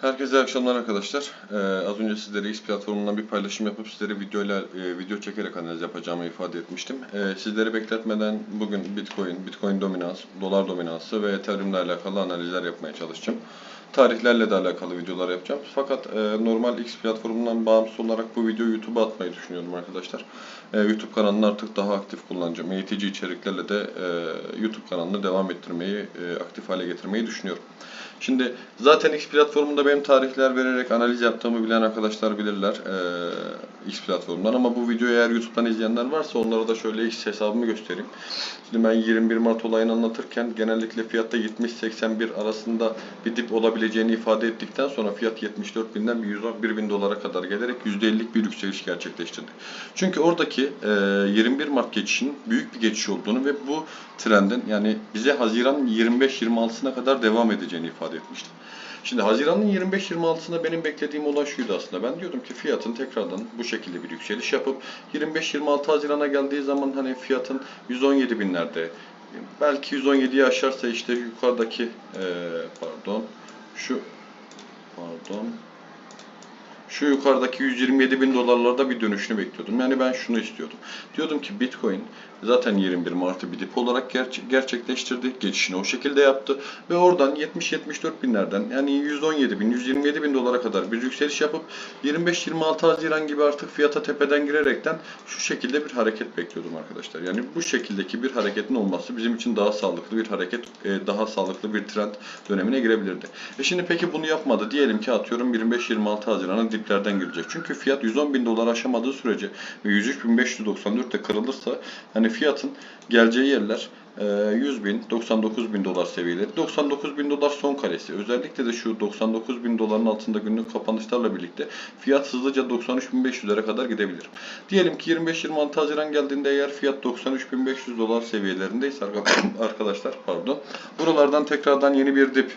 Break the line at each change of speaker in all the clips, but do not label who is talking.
Herkese iyi akşamlar arkadaşlar. Ee, az önce sizlere X platformundan bir paylaşım yapıp sizlere videoyla e, video çekerek analiz yapacağımı ifade etmiştim. Ee, sizleri bekletmeden bugün Bitcoin, Bitcoin dominans, dolar dominansı ve Ethereum ile alakalı analizler yapmaya çalışacağım. Tarihlerle de alakalı videolar yapacağım. Fakat e, normal X platformundan bağımsız olarak bu videoyu YouTube'a atmayı düşünüyorum arkadaşlar. E, YouTube kanalını artık daha aktif kullanacağım. Eğitici içeriklerle de e, YouTube kanalını devam ettirmeyi, e, aktif hale getirmeyi düşünüyorum. Şimdi zaten X platformunda benim tarihler vererek analiz yaptığımı bilen arkadaşlar bilirler eee, X platformundan ama bu videoyu eğer YouTube'dan izleyenler varsa onlara da şöyle X hesabımı göstereyim. Şimdi ben 21 Mart olayını anlatırken genellikle fiyatta 70-81 arasında bir dip olabileceğini ifade ettikten sonra fiyat 74 binden 111 bin dolara kadar gelerek %50'lik bir yükseliş gerçekleştirdi. Çünkü oradaki eee, 21 Mart geçişinin büyük bir geçiş olduğunu ve bu trendin yani bize Haziran 25-26'sına kadar devam edeceğini ifade etmiştim. Şimdi Haziran'ın 25-26'sında benim beklediğim olay şuydu aslında. Ben diyordum ki fiyatın tekrardan bu şekilde bir yükseliş yapıp 25-26 Haziran'a geldiği zaman hani fiyatın 117 binlerde belki 117'yi aşarsa işte yukarıdaki eee, pardon şu pardon şu yukarıdaki 127 bin dolarlarda bir dönüşünü bekliyordum. Yani ben şunu istiyordum. Diyordum ki Bitcoin zaten 21 Mart'ı bir dip olarak ger- gerçekleştirdi. Geçişini o şekilde yaptı. Ve oradan 70-74 binlerden yani 117 bin, 127 bin dolara kadar bir yükseliş yapıp 25-26 Haziran gibi artık fiyata tepeden girerekten şu şekilde bir hareket bekliyordum arkadaşlar. Yani bu şekildeki bir hareketin olması bizim için daha sağlıklı bir hareket, e, daha sağlıklı bir trend dönemine girebilirdi. E şimdi peki bunu yapmadı. Diyelim ki atıyorum 25-26 Haziran'a diplerden girecek. Çünkü fiyat 110 bin dolar aşamadığı sürece ve 103.594 de kırılırsa hani fiyatın geleceği yerler e, 100 bin, 99 bin dolar seviyeleri. 99 bin dolar son kalesi. Özellikle de şu 99 bin doların altında günlük kapanışlarla birlikte fiyat hızlıca 93.500'lere kadar gidebilir. Diyelim ki 25-26 Haziran geldiğinde eğer fiyat 93.500 dolar seviyelerindeyse arka- arkadaşlar pardon. Buralardan tekrardan yeni bir dip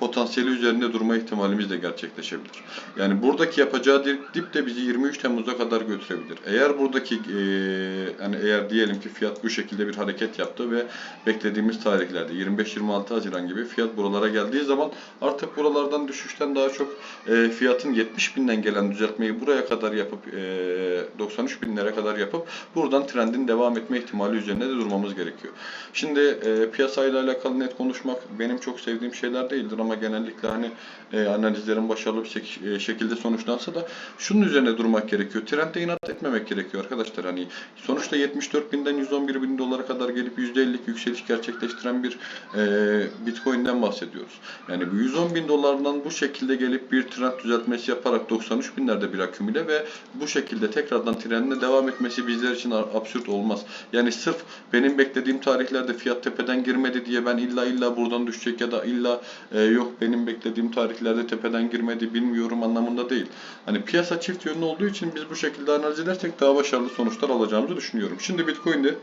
potansiyeli üzerinde durma ihtimalimiz de gerçekleşebilir. Yani buradaki yapacağı dip, de bizi 23 Temmuz'a kadar götürebilir. Eğer buradaki eee yani eğer diyelim ki fiyat bu şekilde bir hareket yaptı ve beklediğimiz tarihlerde 25-26 Haziran gibi fiyat buralara geldiği zaman artık buralardan düşüşten daha çok eee, fiyatın 70 binden gelen düzeltmeyi buraya kadar yapıp eee 93 binlere kadar yapıp buradan trendin devam etme ihtimali üzerine de durmamız gerekiyor. Şimdi eee piyasayla alakalı net konuşmak benim çok sevdiğim şeyler değildir ama genellikle hani e, analizlerin başarılı bir şek- e, şekilde sonuçlansa da şunun üzerine durmak gerekiyor. Trendde inat etmemek gerekiyor arkadaşlar. Hani sonuçta 74 binden 111 bin dolara kadar gelip %50'lik yükseliş gerçekleştiren bir e, Bitcoin'den bahsediyoruz. Yani bu 110 bin dolardan bu şekilde gelip bir trend düzeltmesi yaparak 93 binlerde bir akümüle ve bu şekilde tekrardan trendine devam etmesi bizler için absürt olmaz. Yani sırf benim beklediğim tarihlerde fiyat tepeden girmedi diye ben illa illa buradan düşecek ya da illa e, yok benim beklediğim tarihlerde tepeden girmedi bilmiyorum anlamında değil. Hani piyasa çift yönlü olduğu için biz bu şekilde analiz edersek daha başarılı sonuçlar alacağımızı düşünüyorum. Şimdi Bitcoin'de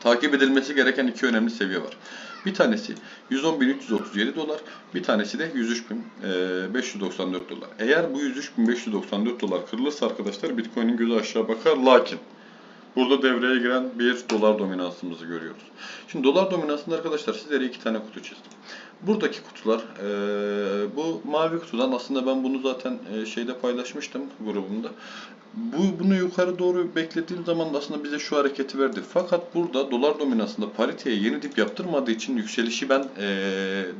takip edilmesi gereken iki önemli seviye var. Bir tanesi 110.337 dolar, bir tanesi de 103.594 dolar. Eğer bu 103.594 dolar kırılırsa arkadaşlar Bitcoin'in gözü aşağı bakar lakin Burada devreye giren bir dolar dominansımızı görüyoruz. Şimdi dolar dominansında arkadaşlar sizlere iki tane kutu çizdim. Buradaki kutular, eee, bu mavi kutudan aslında ben bunu zaten eee, şeyde paylaşmıştım grubumda. Bu bunu yukarı doğru beklediğim zaman da aslında bize şu hareketi verdi. Fakat burada dolar dominansında pariteye yeni dip yaptırmadığı için yükselişi ben eee,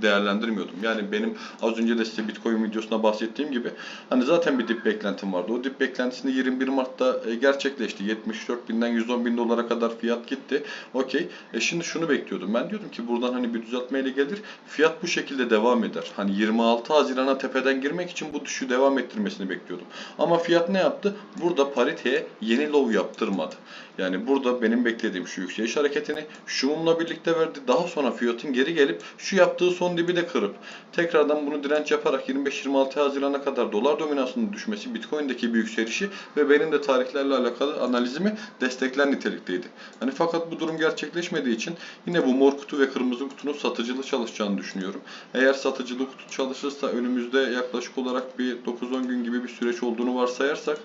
değerlendirmiyordum. Yani benim az önce de size Bitcoin videosunda bahsettiğim gibi hani zaten bir dip beklentim vardı. O dip beklentisini 21 Mart'ta e, gerçekleşti. 74 binden 110 bin dolara kadar fiyat gitti. Okey. E şimdi şunu bekliyordum. Ben diyordum ki buradan hani bir düzeltmeyle gelir. Fiyat bu şekilde devam eder. Hani 26 Haziran'a tepeden girmek için bu düşüşü devam ettirmesini bekliyordum. Ama fiyat ne yaptı? Burada pariteye yeni low yaptırmadı. Yani burada benim beklediğim şu yükseliş hareketini şu birlikte verdi. Daha sonra fiyatın geri gelip şu yaptığı son dibi de kırıp tekrardan bunu direnç yaparak 25-26 Haziran'a kadar dolar dominansının düşmesi, Bitcoin'deki bir yükselişi ve benim de tarihlerle alakalı analizimi destekler nitelikteydi. Hani fakat bu durum gerçekleşmediği için yine bu mor kutu ve kırmızı kutunun satıcılı çalışacağını düşünüyorum. Eğer satıcılı kutu çalışırsa önümüzde yaklaşık olarak bir 9-10 gün gibi bir süreç olduğunu varsayarsak,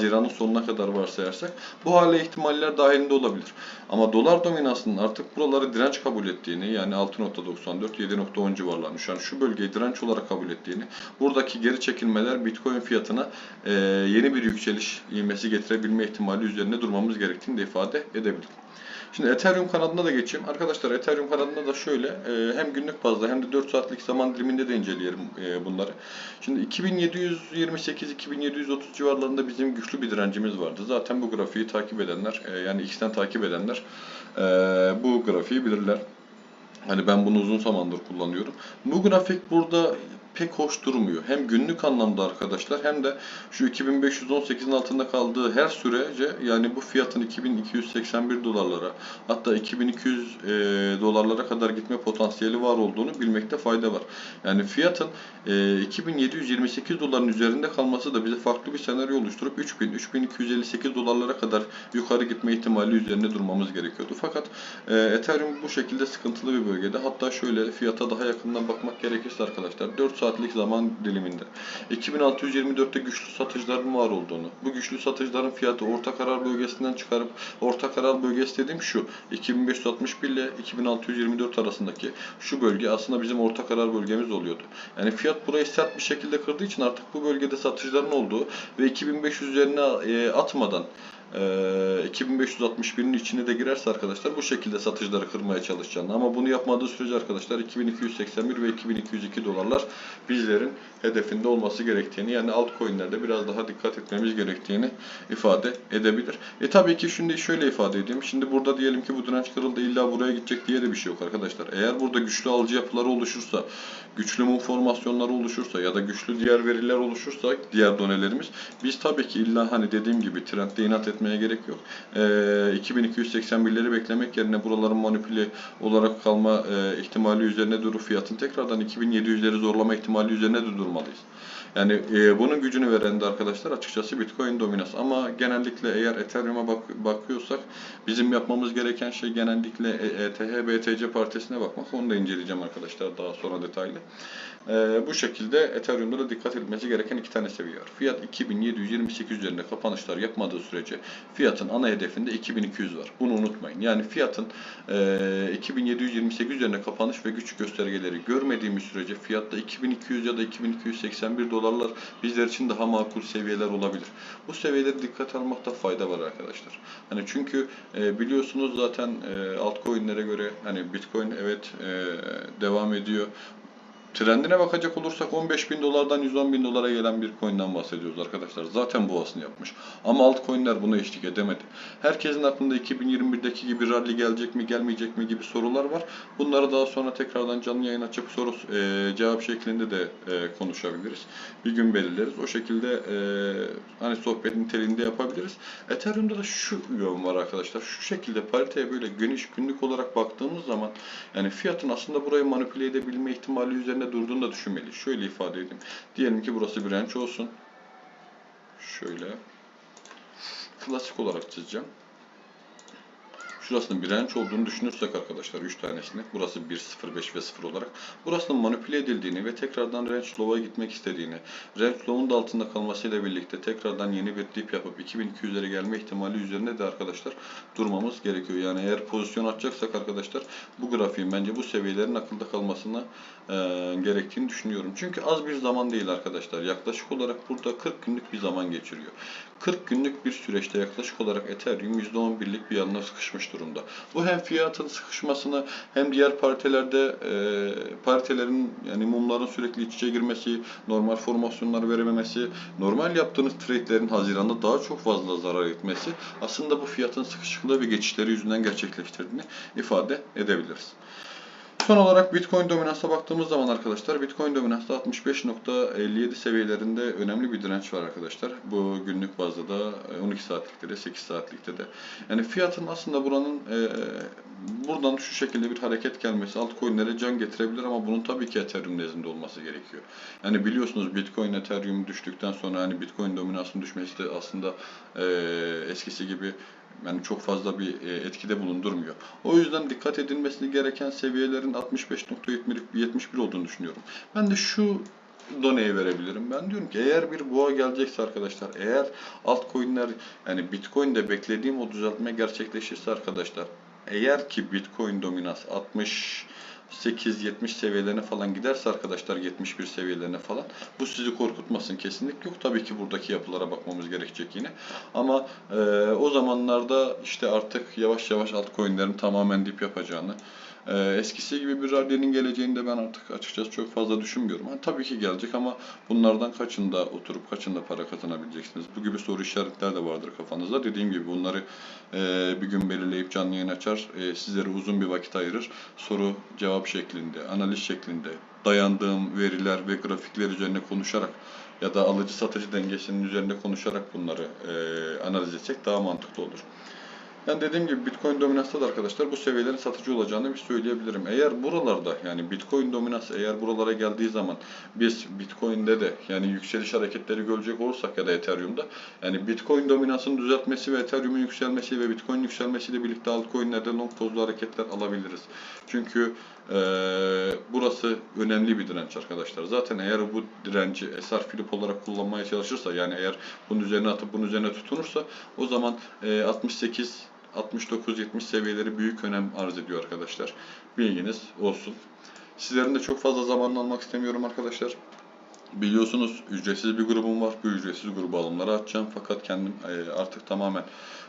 Haziran'ın sonuna kadar varsayarsak bu hale ihtimalle ihtimaller dahilinde olabilir. Ama dolar dominansının artık buraları direnç kabul ettiğini yani 6.94 7.10 civarlarını şu an şu bölgeyi direnç olarak kabul ettiğini buradaki geri çekilmeler Bitcoin fiyatına e, yeni bir yükseliş ivmesi getirebilme ihtimali üzerinde durmamız gerektiğini de ifade edebilirim. Şimdi Ethereum kanadına da geçeyim. Arkadaşlar Ethereum kanadında da şöyle e, hem günlük bazda hem de 4 saatlik zaman diliminde de inceleyelim e, bunları. Şimdi 2728-2730 civarlarında bizim güçlü bir direncimiz vardı. Zaten bu grafiği takip edenler e, yani X'ten takip edenler bu grafiği bilirler. Hani ben bunu uzun zamandır kullanıyorum. Bu grafik burada pek hoş durmuyor. Hem günlük anlamda arkadaşlar hem de şu 2518'in altında kaldığı her sürece yani bu fiyatın 2281 dolarlara hatta 2200 e, dolarlara kadar gitme potansiyeli var olduğunu bilmekte fayda var. Yani fiyatın e, 2728 doların üzerinde kalması da bize farklı bir senaryo oluşturup 3000 3258 dolarlara kadar yukarı gitme ihtimali üzerinde durmamız gerekiyordu. Fakat e, Ethereum bu şekilde sıkıntılı bir bölgede. Hatta şöyle fiyata daha yakından bakmak gerekirse arkadaşlar 4 saatlik zaman diliminde 2624'te güçlü satışların var olduğunu, bu güçlü satışların fiyatı orta karar bölgesinden çıkarıp orta karar bölgesi dediğim şu 2561 ile 2624 arasındaki şu bölge aslında bizim orta karar bölgemiz oluyordu. Yani fiyat burayı sert bir şekilde kırdığı için artık bu bölgede satışların olduğu ve 2500 üzerine e, atmadan e, 2561'in içine de girerse arkadaşlar bu şekilde satışları kırmaya çalışacağını ama bunu yapmadığı sürece arkadaşlar 2281 ve 2202 dolarlar bizlerin hedefinde olması gerektiğini yani altcoin'lerde biraz daha dikkat etmemiz gerektiğini ifade edebilir. E tabii ki şimdi şöyle ifade edeyim. Şimdi burada diyelim ki bu direnç kırıldı illa buraya gidecek diye de bir şey yok arkadaşlar. Eğer burada güçlü alıcı yapıları oluşursa, güçlü mum formasyonları oluşursa ya da güçlü diğer veriler oluşursa diğer donelerimiz biz tabii ki illa hani dediğim gibi trendde inat etmeye gerek yok. E, 2281'leri beklemek yerine buraların manipüle olarak kalma e, ihtimali üzerine durup fiyatın tekrardan 2700'leri zorlama ihtimali üzerine de durmalıyız. Yani e, bunun gücünü veren de arkadaşlar açıkçası Bitcoin dominans. Ama genellikle eğer Ethereum'a bak, bakıyorsak bizim yapmamız gereken şey genellikle E- ETH, BTC partisine bakmak. Onu da inceleyeceğim arkadaşlar daha sonra detaylı. E, bu şekilde Ethereum'da da dikkat edilmesi gereken iki tane seviye var. Fiyat 2728 üzerinde kapanışlar yapmadığı sürece fiyatın ana hedefinde 2200 var. Bunu unutmayın. Yani fiyatın e, 2728 üzerine kapanış ve güç göstergeleri görmediğimiz sürece fiyatta 2200 ya da 2281 dolarlar bizler için daha makul seviyeler olabilir. Bu seviyeleri dikkat almakta fayda var arkadaşlar. Hani çünkü e, biliyorsunuz zaten e, altcoin'lere göre hani Bitcoin evet e, devam ediyor. Trendine bakacak olursak 15 bin dolardan 110 bin dolara gelen bir coin'den bahsediyoruz arkadaşlar. Zaten boğasını yapmış. Ama altcoin'ler buna eşlik edemedi. Herkesin aklında 2021'deki gibi rally gelecek mi gelmeyecek mi gibi sorular var. Bunları daha sonra tekrardan canlı yayın açıp soru e, cevap şeklinde de e, konuşabiliriz. Bir gün belirleriz. O şekilde e, hani sohbet niteliğinde yapabiliriz. Ethereum'da da şu yön var arkadaşlar. Şu şekilde pariteye böyle geniş günlük olarak baktığımız zaman yani fiyatın aslında burayı manipüle edebilme ihtimali üzerinde durduğunu da düşünmeliyiz. Şöyle ifade edeyim. Diyelim ki burası bir range olsun. Şöyle. Klasik olarak çizeceğim. Şurasının bir range olduğunu düşünürsek arkadaşlar 3 tanesini. Burası 1, 0, 5 ve 0 olarak. Burasının manipüle edildiğini ve tekrardan range low'a gitmek istediğini, range low'un da altında kalmasıyla birlikte tekrardan yeni bir dip yapıp 2200'lere gelme ihtimali üzerine de arkadaşlar durmamız gerekiyor. Yani eğer pozisyon atacaksak arkadaşlar bu grafiğin bence bu seviyelerin akılda kalmasına e, gerektiğini düşünüyorum. Çünkü az bir zaman değil arkadaşlar. Yaklaşık olarak burada 40 günlük bir zaman geçiriyor. 40 günlük bir süreçte yaklaşık olarak Ethereum %11'lik bir yanına sıkışmış durumda. Bu hem fiyatın sıkışmasını hem diğer paritelerde e, paritelerin yani mumların sürekli iç içe girmesi, normal formasyonlar verememesi, normal yaptığınız trade'lerin Haziran'da daha çok fazla zarar etmesi aslında bu fiyatın sıkışıklığı ve geçişleri yüzünden gerçekleştirdiğini ifade edebiliriz. Son olarak Bitcoin dominansa baktığımız zaman arkadaşlar Bitcoin dominansta 65.57 seviyelerinde önemli bir direnç var arkadaşlar. Bu günlük bazda da 12 saatlikte de 8 saatlikte de. Yani fiyatın aslında buranın e, buradan şu şekilde bir hareket gelmesi altcoin'lere can getirebilir ama bunun tabii ki Ethereum nezdinde olması gerekiyor. Yani biliyorsunuz Bitcoin Ethereum düştükten sonra hani Bitcoin dominansının düşmesi de aslında e, eskisi gibi yani çok fazla bir e, etkide bulundurmuyor. O yüzden dikkat edilmesi gereken seviyelerin 65.71 olduğunu düşünüyorum. Ben de şu doneyi verebilirim. Ben diyorum ki eğer bir boğa gelecekse arkadaşlar, eğer altcoin'ler yani Bitcoin'de beklediğim o düzeltme gerçekleşirse arkadaşlar, eğer ki Bitcoin dominans 60 8-70 seviyelerine falan giderse arkadaşlar 71 seviyelerine falan bu sizi korkutmasın kesinlikle yok. Tabii ki buradaki yapılara bakmamız gerekecek yine. Ama e, o zamanlarda işte artık yavaş yavaş altcoin'lerin tamamen dip yapacağını ee, eskisi gibi bir rally'nin geleceğini de ben artık açıkçası çok fazla düşünmüyorum. Ha, tabii ki gelecek ama bunlardan kaçında oturup kaçında para kazanabileceksiniz? Bu gibi soru işaretler de vardır kafanızda. Dediğim gibi bunları e, bir gün belirleyip canlı yayın açar, e, sizlere uzun bir vakit ayırır. Soru cevap şeklinde, analiz şeklinde dayandığım veriler ve grafikler üzerine konuşarak ya da alıcı satıcı dengesinin üzerinde konuşarak bunları e, analiz etsek daha mantıklı olur. Ben dediğim gibi Bitcoin dominansta da arkadaşlar bu seviyelerin satıcı olacağını bir söyleyebilirim. Eğer buralarda yani Bitcoin dominansı eğer buralara geldiği zaman biz Bitcoin'de de yani yükseliş hareketleri görecek olursak ya da Ethereum'da yani Bitcoin dominansının düzeltmesi ve Ethereum'un yükselmesi ve Bitcoin yükselmesiyle birlikte altcoin'lerde long pozlu hareketler alabiliriz. Çünkü eee, burası önemli bir direnç arkadaşlar. Zaten eğer bu direnci SR flip olarak kullanmaya çalışırsa yani eğer bunun üzerine atıp bunun üzerine tutunursa o zaman eee, 68 69-70 seviyeleri büyük önem arz ediyor arkadaşlar. Bilginiz olsun. Sizlerin de çok fazla zamanını almak istemiyorum arkadaşlar. Biliyorsunuz ücretsiz bir grubum var. Bu ücretsiz grubu alımları açacağım. Fakat kendim e, artık tamamen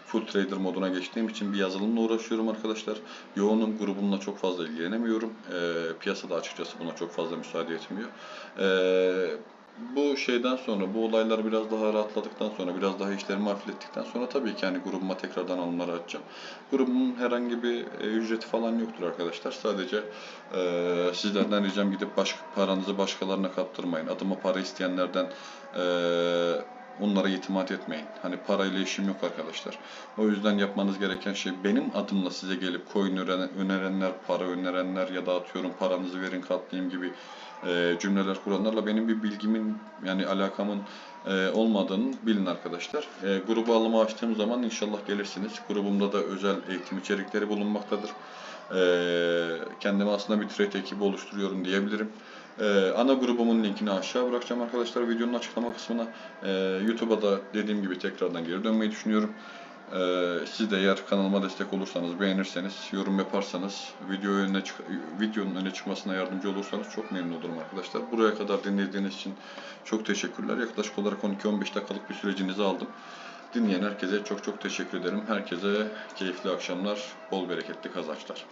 full trader moduna geçtiğim için bir yazılımla uğraşıyorum arkadaşlar. Yoğunum grubumla çok fazla ilgilenemiyorum. E, piyasada açıkçası buna çok fazla müsaade etmiyor. E, bu şeyden sonra, bu olaylar biraz daha rahatladıktan sonra, biraz daha işlerimi hafiflettikten sonra tabii ki hani grubuma tekrardan alımları açacağım. Grubumun herhangi bir e, ücreti falan yoktur arkadaşlar. Sadece e, sizlerden ricam gidip baş, paranızı başkalarına kaptırmayın. Adıma para isteyenlerden e, onlara itimat etmeyin. Hani parayla işim yok arkadaşlar. O yüzden yapmanız gereken şey benim adımla size gelip coin önerenler, para önerenler ya da atıyorum paranızı verin katlayayım gibi e, cümleler kuranlarla benim bir bilgimin yani alakamın e, olmadığını bilin arkadaşlar. E, grubu alımı açtığım zaman inşallah gelirsiniz. Grubumda da özel eğitim içerikleri bulunmaktadır. E, kendime aslında bir trade ekibi oluşturuyorum diyebilirim. E, ana grubumun linkini aşağı bırakacağım arkadaşlar videonun açıklama kısmına. E, YouTube'a da dediğim gibi tekrardan geri dönmeyi düşünüyorum. Ee, siz de eğer kanalıma destek olursanız, beğenirseniz, yorum yaparsanız, video önüne çık videonun öne çıkmasına yardımcı olursanız çok memnun olurum arkadaşlar. Buraya kadar dinlediğiniz için çok teşekkürler. Yaklaşık olarak 12-15 dakikalık bir sürecinizi aldım. Dinleyen herkese çok çok teşekkür ederim. Herkese keyifli akşamlar, bol bereketli kazançlar.